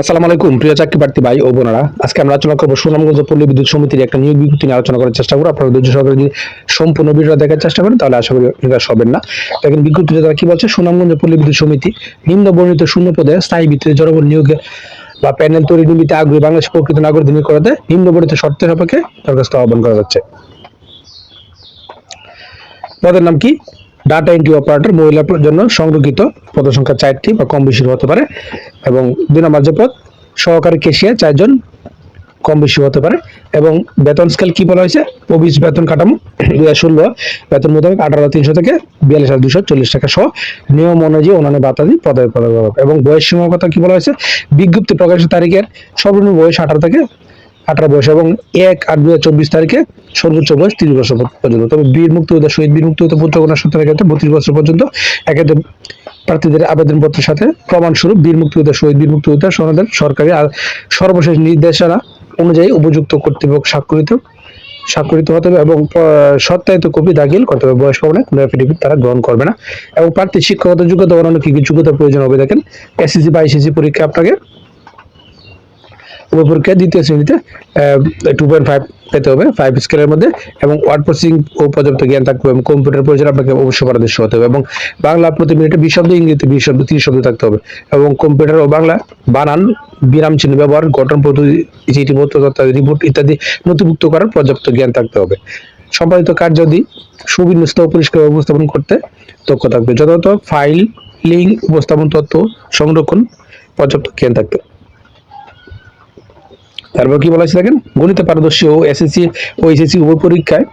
আসসালামু আলাইকুম, প্রিয় চাকরি প্রার্থী ভাই ও আজকে আমরা আলোচনা করব সুনামগঞ্জ পল্লী বিদ্যুৎ সমিতির একটা নিয়োগ বিজ্ঞপ্তি নিয়ে আলোচনা করার চেষ্টা করব। আপনারা ধৈর্য যদি সম্পূর্ণ দেখার চেষ্টা করেন, তাহলে আশা করি নিরাশ হবেন না। বিজ্ঞপ্তিতে তারা কি বলছে? সুনামগঞ্জ পল্লী বিদ্যুৎ সমিতি নিম্ন বর্ণিত শূন্য পদে স্থায়ী ভিত্তিতে নিয়োগে বা প্যানেল তৈরি নিমিত্তে আগ্রহী বাংলাদেশ প্রকৃত নাগরিক নিয়োগ করাতে নিম্ন বর্ণিত শর্তের সাপেক্ষে দরখাস্ত আহ্বান করা যাচ্ছে। পদের নাম কি? ডাটা এন্ট্রি অপারেটর মহিলার জন্য সংরক্ষিত পদ সংখ্যা চারটি বা কম বেশি হতে পারে এবং দুই নম্বর যে পদ, সহকারী কেশিয়ার চারজন কম বেশি হতে পারে এবং বেতন স্কেল কি বলা হয়েছে? অফিস বেতন কাঠামো দুই হাজার ষোলো, বেতন মোতাবেক আঠারো তিনশো থেকে বিয়াল্লিশ হাজার দুশো চল্লিশ টাকা সহ নিয়ম অনুযায়ী অন্যান্য বাতাদি পদে পদে এবং বয়স সীমার কথা কি বলা হয়েছে? বিজ্ঞপ্তি প্রকাশের তারিখের সর্বনিম্ন বয়স আঠারো থেকে আঠারো বয়স এবং এক আট দু চব্বিশ তারিখে সর্বোচ্চ বয়স তিরিশ বছর পর্যন্ত। তবে বীর মুক্তিযোদ্ধা শহীদ বীর মুক্তিযোদ্ধা পুত্রকন্যা সন্তানের ক্ষেত্রে বত্রিশ বছর পর্যন্ত এক্ষেত্রে প্রার্থীদের আবেদনপত্রের সাথে প্রমাণস্বরূপ বীর মুক্তিযোদ্ধা শহীদ বীর মুক্তিযোদ্ধা সনদের সরকারি আর সর্বশেষ নির্দেশনা অনুযায়ী উপযুক্ত কর্তৃপক্ষ স্বাক্ষরিত স্বাক্ষরিত হতে হবে এবং সত্যায়িত কপি দাখিল করতে হবে। বয়স প্রমাণে কোনো অ্যাফিডেভিট তারা গ্রহণ করবে না। এবং প্রার্থী শিক্ষাগত যোগ্যতা অন্যান্য কি কি যোগ্যতার প্রয়োজন হবে দেখেন। এসএসসি বা আইসিসি পরীক্ষা আপনাকে উভয় পরীক্ষায় দ্বিতীয় শ্রেণীতে টু পয়েন্ট ফাইভ পেতে হবে ফাইভ স্কেলের মধ্যে, এবং ওয়ার্ড প্রসেসিং ও পর্যাপ্ত জ্ঞান থাকতে হবে এবং কম্পিউটার প্রয়োজন আপনাকে অবশ্যই পারদর্শী হতে হবে, এবং বাংলা প্রতি মিনিটে বিশ শব্দ, ইংরেজিতে বিশ শব্দ, তিরিশ শব্দ থাকতে হবে, এবং কম্পিউটার ও বাংলা, বানান, বিরাম চিহ্ন ব্যবহার, গঠন পদ্ধতি রিপোর্ট ইত্যাদি নথিভুক্ত করার পর্যাপ্ত জ্ঞান থাকতে হবে সম্পাদিত কাজ যদি সুবিন্যস্ত পরিষ্কার উপস্থাপন করতে দক্ষ থাকবে যথাযথ ফাইল লিঙ্ক উপস্থাপন তথ্য সংরক্ষণ, পর্যাপ্ত জ্ঞান থাকতে হবে। তারপর কি বলা হয়েছে দেখেন? গণিতে পারদর্শী ও এসএসসি ও এসএসসি উভয় পরীক্ষায়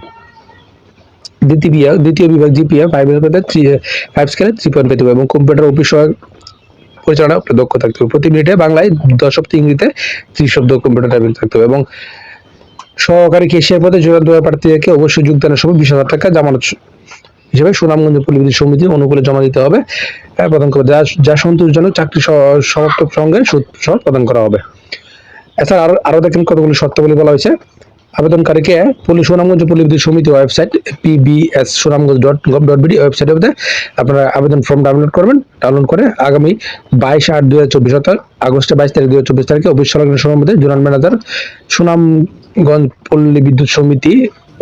দ্বিতীয় দ্বিতীয় বিভাগ জিপিএ ফাইভ থ্রি ফাইভ স্কেলে থ্রি পয়েন্ট পেতে এবং কম্পিউটার অফিস পরিচালনা দক্ষ থাকতে হবে। প্রতি মিনিটে বাংলায় দশ সপ্তাহ ইংরেজিতে ত্রিশ শব্দ কম্পিউটার টাইপিং থাকতে হবে এবং সহকারী কেশিয়ার পদে চূড়ান্ত প্রার্থীদেরকে অবশ্যই যোগদানের সময় বিশ হাজার টাকা জামানত হিসেবে সুনামগঞ্জ পল্লী সমিতির অনুকূলে জমা দিতে হবে। প্রদান করবে যা যা সন্তোষজনক, চাকরি সমাপ্ত সঙ্গে সুদ প্রদান করা হবে। এছাড়া আরও আরও দেখেন কতগুলো শর্তাবলী বলা হয়েছে। আবেদনকারীকে পুলিশ সুনামগঞ্জ পুলিশ বিদ্যুৎ সমিতি website PBS Sunamganj dot gov dot BD ওয়েবসাইটের মধ্যে আপনারা আবেদন ফর্ম ডাউনলোড করবেন। ডাউনলোড করে আগামী বাইশ আট দু হাজার চব্বিশ অর্থাৎ আগস্টে বাইশ তারিখ দু হাজার চব্বিশ তারিখে অফিস সংলগ্ন সময়ের মধ্যে জোনাল ম্যানেজার সুনামগঞ্জ পল্লী বিদ্যুৎ সমিতি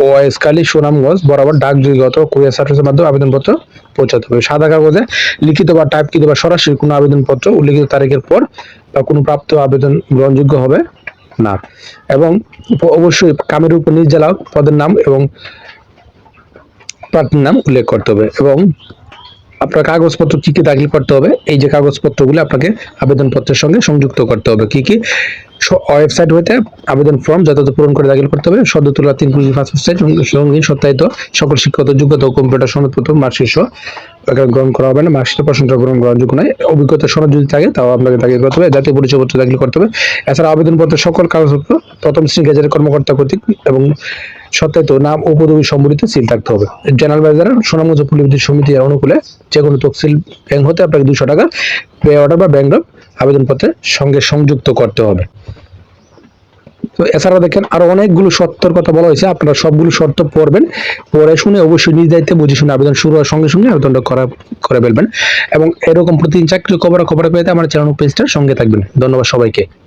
ও কালী সুনামগঞ্জ বরাবর ডাক যোগ্যত কুরিয়ার সার্ভিসের মাধ্যমে আবেদনপত্র পৌঁছাতে হবে। সাদা কাগজে লিখিত বা টাইপকৃত বা সরাসরি কোনো আবেদনপত্র উল্লিখিত তারিখের পর বা কোনো প্রাপ্ত আবেদন গ্রহণযোগ্য হবে না। এবং অবশ্যই কামের উপর নিজ জেলা পদের নাম এবং প্রার্থীর নাম উল্লেখ করতে হবে এবং আপনার কাগজপত্র কি কি দাখিল করতে হবে, এই যে কাগজপত্রগুলো আপনাকে আবেদনপত্রের সঙ্গে সংযুক্ত করতে হবে। কি কি? ওয়েবসাইট হইতে আবেদন ফর্ম যথাযথ পূরণ করে দাখিল করতে হবে। সদ্য তোলা তিন কুড়ি পাসপোর্ট সাইজ সঙ্গে সত্যায়িত সকল শিক্ষাগত যোগ্যতা কম্পিউটার সনদপত্র মার্কশিট সহ গ্রহণ করা হবে না। মার্কশিটের প্রশ্নটা গ্রহণ গ্রহণযোগ্য নয়। অভিজ্ঞতা সনদ যদি থাকে তাও আপনাকে দাখিল করতে হবে। জাতীয় পরিচয়পত্র দাখিল করতে হবে। এছাড়া আবেদনপত্রের সকল কাগজপত্র প্রথম শ্রেণি গেজেটের কর্মকর্তা কর্তৃক এবং সত্যায়িত নাম ও সম্বলিত সিল থাকতে হবে। জেনারেল ম্যানেজার সুনামগঞ্জ পল্লী সমিতির অনুকূলে যে কোনো তফসিল ব্যাংক হতে আপনাকে দুশো টাকা, পে অর্ডার বা ব্যাংক আবেদনপত্রের সঙ্গে সংযুক্ত করতে হবে। তো এছাড়া দেখেন আরও অনেকগুলো শর্তর কথা বলা হয়েছে, আপনারা সবগুলো শর্ত পড়বেন, পড়ে শুনে অবশ্যই নিজ দায়িত্বে বুঝে শুনে আবেদন শুরু হওয়ার সঙ্গে সঙ্গে আবেদনটা করা করে ফেলবেন। এবং এরকম প্রতিদিন চাকরি খবর খবর পেতে আমার চ্যানেল পেজটার সঙ্গে থাকবেন। ধন্যবাদ সবাইকে।